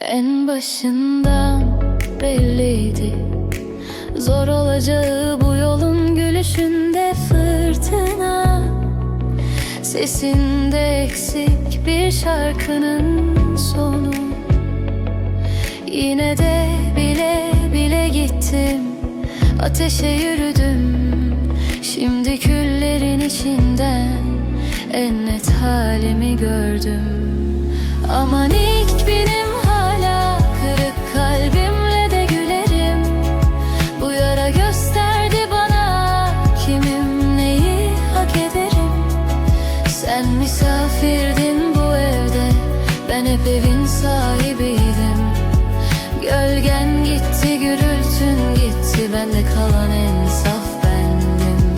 En başından belliydi. Zor olacağı bu yolun gülüşünde fırtına. Sesinde eksik bir şarkının sonu. Yine de bile bile gittim. Ateşe yürüdüm. Şimdi küllerin içinden En net halimi gördüm. Aman ilk Sen misafirdin bu evde. Ben hep evin sahibiydim. Gölgen gitti, gürültün gitti. Bende kalan en saf bendim.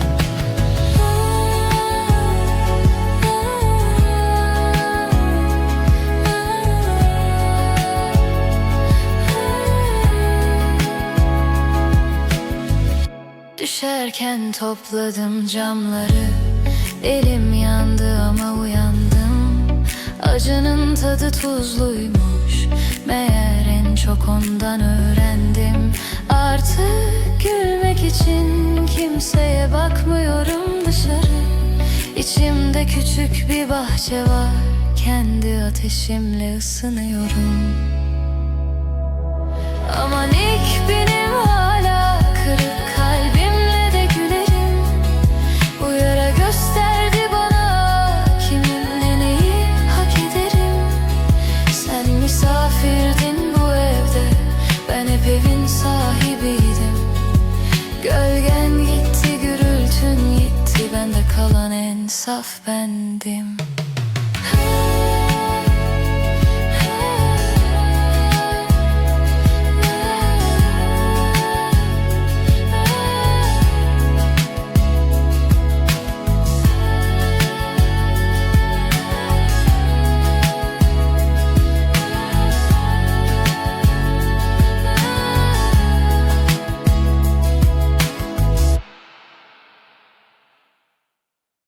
Düşerken topladım camları Elim yandı ama uyandım. Acının tadı tuzluymuş. Meğer en çok ondan öğrendim. Artık gülmek için kimseye bakmıyorum dışarı. İçimde küçük bir bahçe var. Kendi ateşimle ısınıyorum saf bendim.